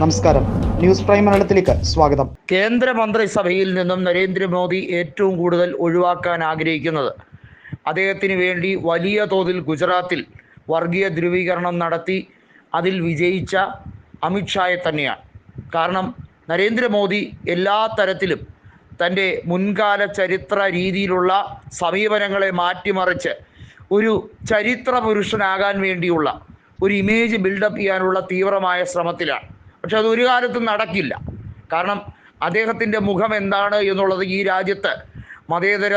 നമസ്കാരം. News prime മലയാളത്തിലേക്ക് സ്വാഗതം. കേന്ദ്രമന്ത്രിസഭയിൽ നിന്നും നരേന്ദ്രമോദി ഏറ്റവും കൂടുതൽ ഒഴിവാക്കാൻ ആഗ്രഹിക്കുന്നത്. അദ്ദേഹത്തിന് വേണ്ടി വലിയ തോതിൽ ഗുജറാത്തിൽ വർഗീയ ധ്രുവീകരണം നടത്തി അതിൽ വിജയിച്ച അമിത്ഷായെ തന്നെയാണ്. കാരണം നരേന്ദ്രമോദി എല്ലാ തരത്തിലും തന്റെ മുൻകാല ചരിത്ര രീതിയിലുള്ള സമീപനങ്ങളെ മാറ്റിമറിച്ച് ഒരു ചരിത്ര പുരുഷനാകാൻ വേണ്ടിയുള്ള ഒരു ഇമേജ് ബിൽഡപ്പ് ചെയ്യാനുള്ള തീവ്രമായ ശ്രമത്തിലാണ്. പക്ഷെ അത് ഒരു കാലത്തും നടക്കില്ല. കാരണം അദ്ദേഹത്തിന്റെ മുഖം എന്താണ് എന്നുള്ളത് ഈ രാജ്യത്ത് മതേതര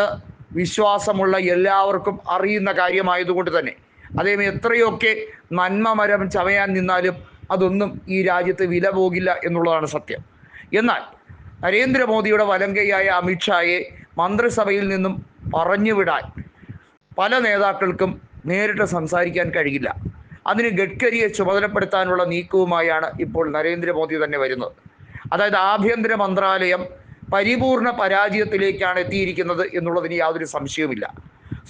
വിശ്വാസമുള്ള എല്ലാവർക്കും അറിയുന്ന കാര്യമായതുകൊണ്ട് തന്നെ. അദ്ദേഹം എത്രയൊക്കെ നന്മ മരം ചവയാൻ നിന്നാലും അതൊന്നും ഈ രാജ്യത്ത് വില പോകില്ല എന്നുള്ളതാണ് സത്യം. എന്നാൽ നരേന്ദ്രമോദിയുടെ വലങ്കയായ അമിത്ഷായെ മന്ത്രിസഭയിൽ നിന്നും പറഞ്ഞുവിടാൻ പല നേതാക്കൾക്കും നേരിട്ട് സംസാരിക്കാൻ കഴിയില്ല. അതിന് ഗഡ്കരിയെ ചുമതലപ്പെടുത്താനുള്ള നീക്കവുമായാണ് ഇപ്പോൾ നരേന്ദ്രമോദി തന്നെ വരുന്നത്. അതായത് ആഭ്യന്തര മന്ത്രാലയം പരിപൂർണ പരാജയത്തിലേക്കാണ് എത്തിയിരിക്കുന്നത് എന്നുള്ളതിന് യാതൊരു സംശയവുമില്ല.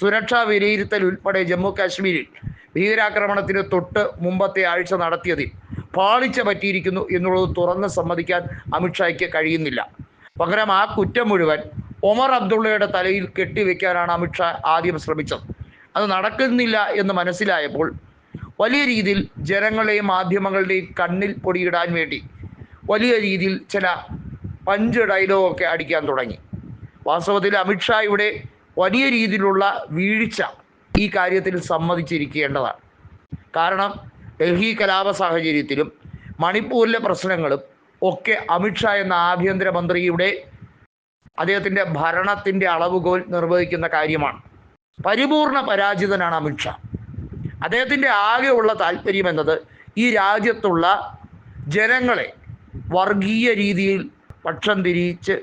സുരക്ഷാ വിലയിരുത്തൽ ഉൾപ്പെടെ ജമ്മു കാശ്മീരിൽ ഭീകരാക്രമണത്തിന് തൊട്ട് മുമ്പത്തെ ആഴ്ച നടത്തിയതിൽ പാളിച്ച പറ്റിയിരിക്കുന്നു എന്നുള്ളത് തുറന്ന് സമ്മതിക്കാൻ അമിത്ഷായ്ക്ക് കഴിയുന്നില്ല. പകരം ആ കുറ്റം മുഴുവൻ ഒമർ അബ്ദുള്ളയുടെ തലയിൽ കെട്ടിവെക്കാനാണ് അമിത്ഷാ ആദ്യം ശ്രമിച്ചത്. അത് നടക്കുന്നില്ല എന്ന് മനസ്സിലായപ്പോൾ വലിയ രീതിയിൽ ജനങ്ങളുടെയും മാധ്യമങ്ങളുടെയും കണ്ണിൽ പൊടിയിടാൻ വേണ്ടി വലിയ രീതിയിൽ ചില പഞ്ച് ഡയലോഗൊക്കെ അടിക്കാൻ തുടങ്ങി. വാസ്തവത്തിൽ അമിത്ഷായുടെ വലിയ രീതിയിലുള്ള വീഴ്ച ഈ കാര്യത്തിൽ സമ്മതിച്ചിരിക്കേണ്ടതാണ്. കാരണം ഡൽഹി കലാപ സാഹചര്യത്തിലും മണിപ്പൂരിലെ പ്രശ്നങ്ങളും ഒക്കെ അമിത്ഷാ എന്ന ആഭ്യന്തരമന്ത്രിയുടെ അദ്ദേഹത്തിന്റെ ഭരണത്തിന്റെ അളവുകോൽ നിർവഹിക്കുന്ന കാര്യമാണ്. പരിപൂർണ പരാജിതനാണ് അമിത്ഷാ അദ്ദേഹത്തിന്റെ ആകെയുള്ള താല്പര്യം എന്നത് ഈ രാജ്യത്തുള്ള ജനങ്ങളെ വർഗീയ രീതിയിൽ പക്ഷം തിരിച്ച്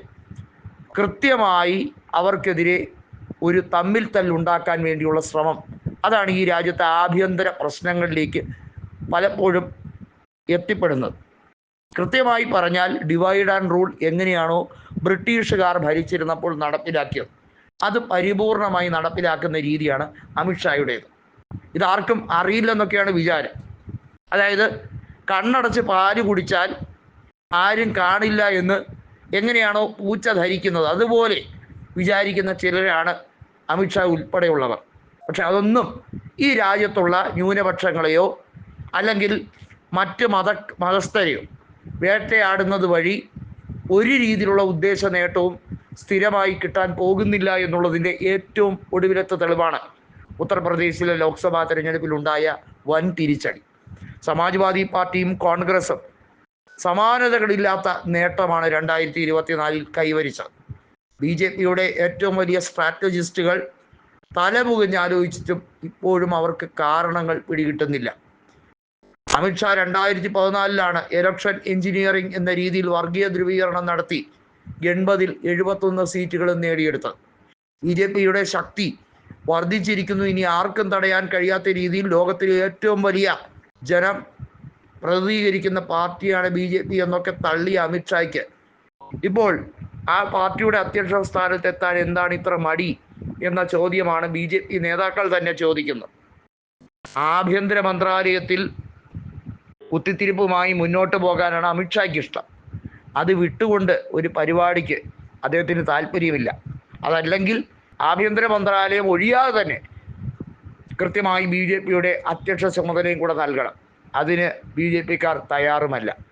കൃത്യമായി അവർക്കെതിരെ ഒരു തമ്മിൽ തല്ലുണ്ടാക്കാൻ വേണ്ടിയുള്ള ശ്രമം. അതാണ് ഈ രാജ്യത്തെ ആഭ്യന്തര പ്രശ്നങ്ങളിലേക്ക് പലപ്പോഴും എത്തിപ്പെടുന്നത്. കൃത്യമായി പറഞ്ഞാൽ ഡിവൈഡ് ആൻഡ് റൂൾ എങ്ങനെയാണോ ബ്രിട്ടീഷുകാർ ഭരിച്ചിരുന്നപ്പോൾ നടപ്പിലാക്കിയത്. അത് പരിപൂർണമായി നടപ്പിലാക്കുന്ന രീതിയാണ് അമിത്ഷായുടേത് ഇതാർക്കും അറിയില്ലെന്നൊക്കെയാണ് വിചാരം. അതായത് കണ്ണടച്ച് പാൽ കുടിച്ചാൽ ആരും കാണില്ല എന്ന് എങ്ങനെയാണോ പൂച്ച ധരിക്കുന്നത്. അതുപോലെ വിചാരിക്കുന്ന ചിലരാണ് അമിത്ഷാ ഉൾപ്പെടെയുള്ളവർ. പക്ഷെ അതൊന്നും ഈ രാജ്യത്തുള്ള ന്യൂനപക്ഷങ്ങളെയോ അല്ലെങ്കിൽ മറ്റ് മത മതസ്ഥരെയോ വേട്ടയാടുന്നത് വഴി ഒരു രീതിയിലുള്ള ഉദ്ദേശ നേട്ടവും സ്ഥിരമായി കിട്ടാൻ പോകുന്നില്ല എന്നുള്ളതിന്റെ ഏറ്റവും ഒടുവിലത്തെ തെളിവാണ്. ഉത്തർപ്രദേശിലെ ലോക്സഭാ തെരഞ്ഞെടുപ്പിലുണ്ടായ വൻ തിരിച്ചടി. സമാജ്വാദി പാർട്ടിയും കോൺഗ്രസും സമാനതകളില്ലാത്ത നേട്ടമാണ് രണ്ടായിരത്തി ഇരുപത്തിനാലിൽ കൈവരിച്ചത്. ബി ജെ പിയുടെ ഏറ്റവും വലിയ സ്ട്രാറ്റജിസ്റ്റുകൾ തലമുകഞ്ഞ് ആലോചിച്ചിട്ടും ഇപ്പോഴും അവർക്ക് കാരണങ്ങൾ പിടികിട്ടുന്നില്ല. അമിത്ഷാ രണ്ടായിരത്തി പതിനാലിലാണ് ഇലക്ഷൻ എഞ്ചിനീയറിംഗ് എന്ന രീതിയിൽ വർഗീയ ധ്രുവീകരണം നടത്തി എൺപതിൽ എഴുപത്തൊന്ന് സീറ്റുകളും നേടിയെടുത്തത്. ബി ജെ പിയുടെ ശക്തി വർദ്ധിച്ചിരിക്കുന്നു. ഇനി ആർക്കും തടയാൻ കഴിയാത്ത രീതിയിൽ ലോകത്തിലെ ഏറ്റവും വലിയ ജനം പ്രതിനിധീകരിക്കുന്ന പാർട്ടിയാണ് ബി ജെ പി എന്നൊക്കെ തള്ളി അമിത്ഷായ്ക്ക് ഇപ്പോൾ ആ പാർട്ടിയുടെ അധ്യക്ഷ സ്ഥാനത്തെത്താൻ എന്താണ് ഇത്ര മടി എന്ന ചോദ്യമാണ് ബി ജെ പി നേതാക്കൾ തന്നെ ചോദിക്കുന്നത്. ആഭ്യന്തര മന്ത്രാലയത്തിൽ കുത്തിത്തിരിപ്പുമായി മുന്നോട്ട് പോകാനാണ് അമിത്ഷായ്ക്ക് ഇഷ്ടം. അത് വിട്ടുകൊണ്ട് ഒരു പരിപാടിക്ക് അദ്ദേഹത്തിന് താല്പര്യമില്ല. അതല്ലെങ്കിൽ ആഭ്യന്തര മന്ത്രാലയം ഒഴിയാതെ തന്നെ കൃത്യമായി ബി ജെ പിയുടെ അധ്യക്ഷ ചുമതലയും കൂടെ നൽകണം. അതിന് ബി ജെ പിക്കാർ തയ്യാറുമല്ല.